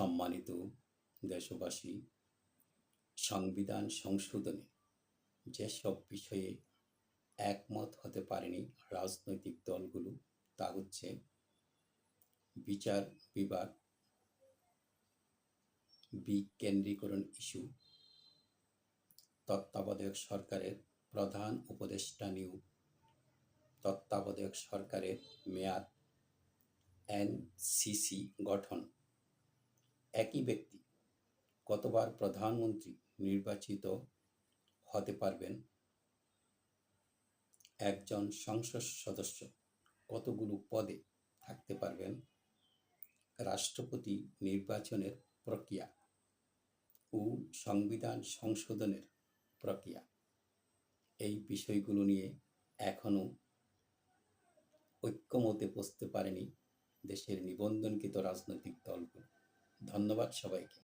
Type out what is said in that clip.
সম্মানিত দেশবাসী, সংবিধান সংশোধনে যেসব বিষয়ে একমত হতে পারেনি রাজনৈতিক দলগুলো, তা হচ্ছে বিচার বিভাগ, বিকেন্দ্রীকরণ ইস্যু, তত্ত্বাবধায়ক সরকারের প্রধান উপদেষ্টা নিয়োগ, তত্ত্বাবধায়ক সরকারের মেয়াদ, এনসিসি গঠন। একই ব্যক্তি কতবার প্রধানমন্ত্রী নির্বাচিত হতে পারবেন? একজন সংসদ সদস্য কতগুলো পদে থাকতে পারবেন? রাষ্ট্রপতি নির্বাচনের প্রক্রিয়া ও সংবিধান সংশোধনের প্রক্রিয়া। এই বিষয়গুলো নিয়ে এখনও ঐক্যমতে বসতে পারেনি দেশের নিবন্ধনকৃত রাজনৈতিক দলগুলো। ধন্যবাদ সবাইকে।